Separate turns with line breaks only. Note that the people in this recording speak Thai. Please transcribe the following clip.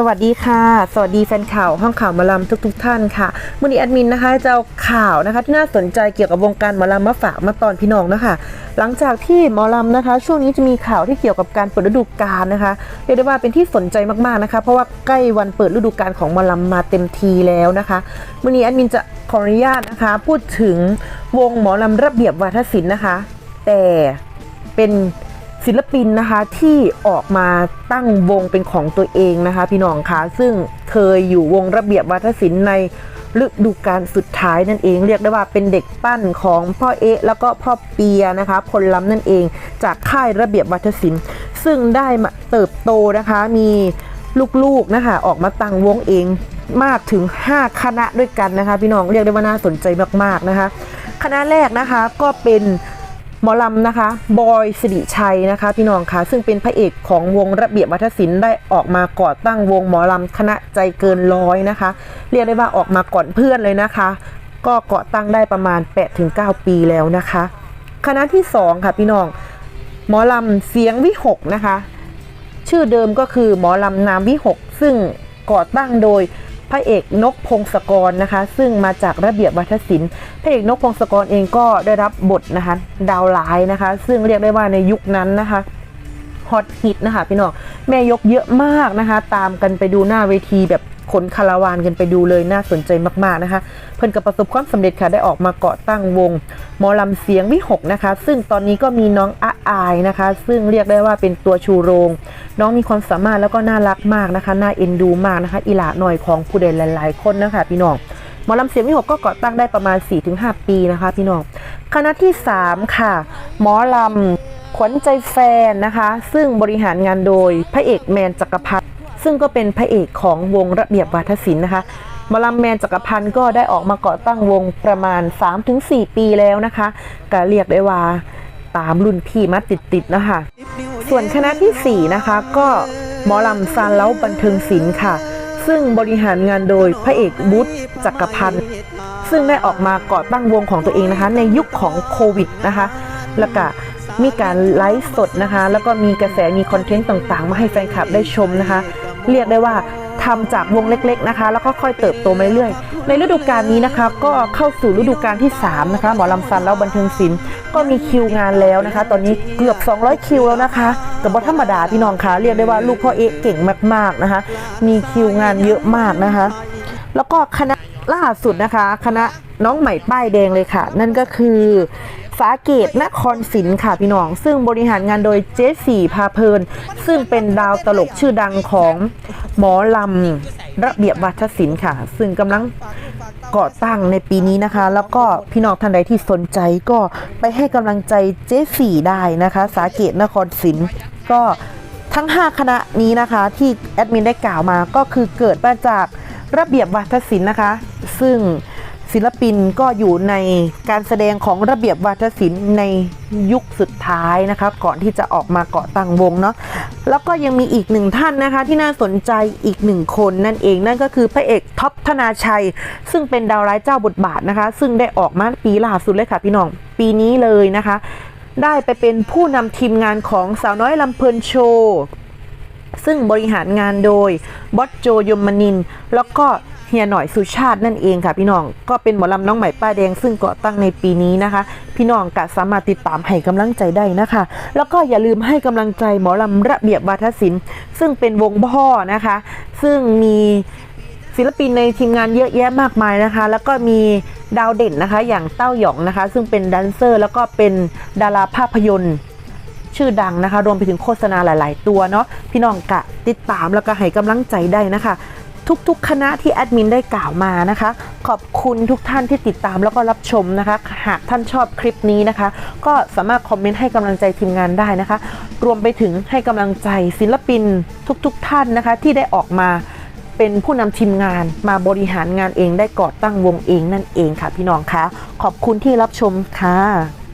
สวัสดีค่ะ สวัสดีแฟนข่าวห้องข่าวมอลำทุกๆท่านค่ะมือนี้แอดมินนะคะจะเอาข่าวนะคะที่น่าสนใจเกี่ยวกับวงการมอลำมาฝากมาตอนพี่น้องนะคะ หลังจากที่มอลำนะคะ ช่วงนี้จะมีข่าวที่เกี่ยวกับการเปิดฤดูกาลนะคะเรียกได้ว่าเป็นที่สนใจมากๆนะคะ เพราะว่าใกล้วันเปิดฤดูกาลของมอลำมาเต็มทีแล้วนะคะมือนี้แอดมินจะขออนุญาตนะคะ พูดถึงวงหมอลำระเบียบวาทศิลป์นะคะ แต่เป็น ศิลปินนะคะที่ออกมาตั้งวงเป็นของตัวเองนะคะ พี่น้องคะซึ่งเคยอยู่วงระเบียบวัฒนศิลป์ในฤดูกาลสุดท้ายนั่นเองเรียกได้ว่าเป็นเด็กปั้นของพ่อเอะแล้วก็พ่อเปียนะคะพลล้ำนั่นเอง จากค่ายระเบียบวัฒนศิลป์ ซึ่งได้มาเติบโตนะคะมีลูกๆนะคะออกมาตั้งวงเองมากถึง 5 คณะด้วยกันนะคะ พี่น้องเรียกได้ว่าน่าสนใจมากๆนะคะ คณะแรกนะคะก็เป็น มอลำนะคะ บอยสิริชัยนะคะ พี่น้องคะซึ่งเป็นพระเอกของวงระเบียบวัฒนศิลป์ได้ออกมาก่อตั้งวงหมอลำคณะใจเกินร้อยนะคะ เรียกได้ว่าออกมาก่อนเพื่อนเลยนะคะ ก็ก่อตั้งได้ประมาณ 8-9 ปีแล้วนะคะ คณะที่ 2 ค่ะพี่น้องหมอลำเสียงวิหกนะคะ ชื่อเดิมก็คือหมอลำนามวิหกซึ่งก่อตั้งโดย พระเอกนกพงศกรนะคะ ซึ่งมาจากระเบียบวัฒนศิลป์พระเอกนกพงศกรเองก็ได้รับบทนะคะ ดาวร้ายนะคะ ซึ่งเรียกได้ว่าในยุคนั้นนะคะฮอตฮิตนะคะพี่น้องแม่ยกเยอะมากนะคะ ตามกันไปดูหน้าเวทีแบบ ขนคาราวานกันไปดูเลยน่าสนใจมากๆนะคะ เพิ่อนกับประสบความสำเร็จค่ะได้ออกมาเกาะตั้งวงหมอลำเสียงวิหกนะคะ ซึ่งตอนนี้ก็มีน้องอาอายนะคะ ซึ่งเรียกได้ว่าเป็นตัวชูโรง น้องมีความสามารถแล้วก็น่ารักมากนะคะ น่าเอ็นดูมากนะคะ อีหลาหน่อยของผู้ใดหลาย ๆ คนนะคะพี่น้องหมอลำเสียงวิหกก็ก่อตั้งได้ประมาณ 4-5 ปีนะคะ พี่น้องคณะที่ 3 ค่ะ หมอลำขวัญใจแฟนนะคะ ซึ่งบริหารงานโดยพระเอกแมนจักรพัน ซึ่งก็เป็นพระเอกของวงระเบียบวาทศิลป์นะคะมอลำแมนจักรพันธ์ก็ได้ออกมาก่อตั้งวงประมาณ 3-4 ปีแล้วนะคะก็เรียกได้ว่าตามรุ่นพี่มาติดๆนะคะ ส่วนคณะทีสี่4 นะคะ ก็หมอลำซานเล้าบันเทิงศิลป์ค่ะ ซึ่งบริหารงานโดยพระเอกบุตจักรพันธ์ซึ่งได้ออกมาก่อตั้งวงของตัวเองนะคะ ในยุคของโควิดนะคะ แล้วก็มีการไลฟ์สดนะคะ แล้วก็มีกระแสมีคอนเทนต์ต่างๆ มาให้แฟนคลับได้ชมนะคะ เรียกได้ว่าทำจากวงเล็กๆนะคะ แล้วก็ค่อยเติบโตมาเรื่อยๆในฤดูกาลนี้นะคะ ก็เข้าสู่ฤดูกาลที่3นะคะหมอลำซันแล้วบันเทิงศิลป์ก็มีคิวงานแล้วนะคะ ตอนนี้เกือบ 200 คิวแล้วนะคะกับบธรรมดาพี่น้องคะเรียกได้ว่าลูกพ่อเอะเก่งมากๆนะคะ มีคิวงานเยอะมากนะคะ แล้วก็คณะล่าสุดนะคะ คณะน้องใหม่ป้ายแดงเลยค่ะ นั่นก็คือ สาเกตนครศิลป์ค่ะพี่น้อง ซึ่งบริหารงานโดยเจสี่พาเพลิน ซึ่งเป็นดาวตลกชื่อดังของหมอลำระเบียบวัฒนศิลป์ค่ะ ซึ่งกำลังก่อตั้งในปีนี้นะคะ แล้วก็พี่น้องท่านใดที่สนใจก็ไปให้กำลังใจเจสี่ได้นะคะ สาเกตนครศิลป์ก็ทั้ง 5 คณะนี้นะคะที่แอดมินได้กล่าวมาก็คือเกิดมาจากระเบียบวัฒนศิลป์นะคะ ซึ่ง ศิลปินก็อยู่ในการแสดงของระเบียบวัฒนศิลป์ในยุคสุดท้ายนะคะ ก่อนที่จะออกมาเกาะตั้งวงเนาะแล้วก็ยังมีอีกหนึ่งท่านนะคะ ที่น่าสนใจอีกหนึ่งคนนั่นเองนั่นก็คือพระเอกท็อปธนาชัย ซึ่งเป็นดาวร้ายเจ้าบทบาทนะคะ ซึ่งได้ออกมาปีล่าสุดเลยค่ะพี่น้องปีนี้เลยนะคะ ได้ไปเป็นผู้นำทีมงานของสาวน้อยลำเพลินโชว์ซึ่งบริหารงานโดยบอสโจยมนิน แล้วก็ เฮียหน่อยสุชาตินั่นเองค่ะพี่น้องก็เป็นหมอลำน้องใหม่ป้ายแดงซึ่งก่อตั้งในปีนี้นะคะ พี่น้องกะสามารถติดตามให้กำลังใจได้นะคะ แล้วก็อย่าลืมให้กำลังใจหมอลำระเบียบวาทศิลป์ ซึ่งเป็นวงพ่อนะคะ ซึ่งมีศิลปินในทีมงานเยอะแยะมากมายนะคะ แล้วก็มีดาวเด่นนะคะ อย่างเต้าหยองนะคะ ซึ่งเป็นแดนเซอร์ แล้วก็เป็นดาราภาพยนตร์ชื่อดังนะคะ รวมไปถึงโฆษณาหลาย ๆ ตัวเนาะพี่น้องกะติดตามแล้วก็ให้กำลังใจได้นะคะ ทุกๆ คณะที่แอดมินได้กล่าวมานะคะ ขอบคุณทุกท่านที่ติดตามแล้วก็รับชมนะคะ หากท่านชอบคลิปนี้นะคะ ก็สามารถคอมเมนต์ให้กำลังใจทีมงานได้นะคะ รวมไปถึงให้กำลังใจศิลปินทุกๆท่านนะคะ ที่ได้ออกมาเป็นผู้นำทีมงานมาบริหารงานเองได้ก่อตั้งวงเองนั่นเองค่ะพี่น้องคะขอบคุณที่รับชมค่ะ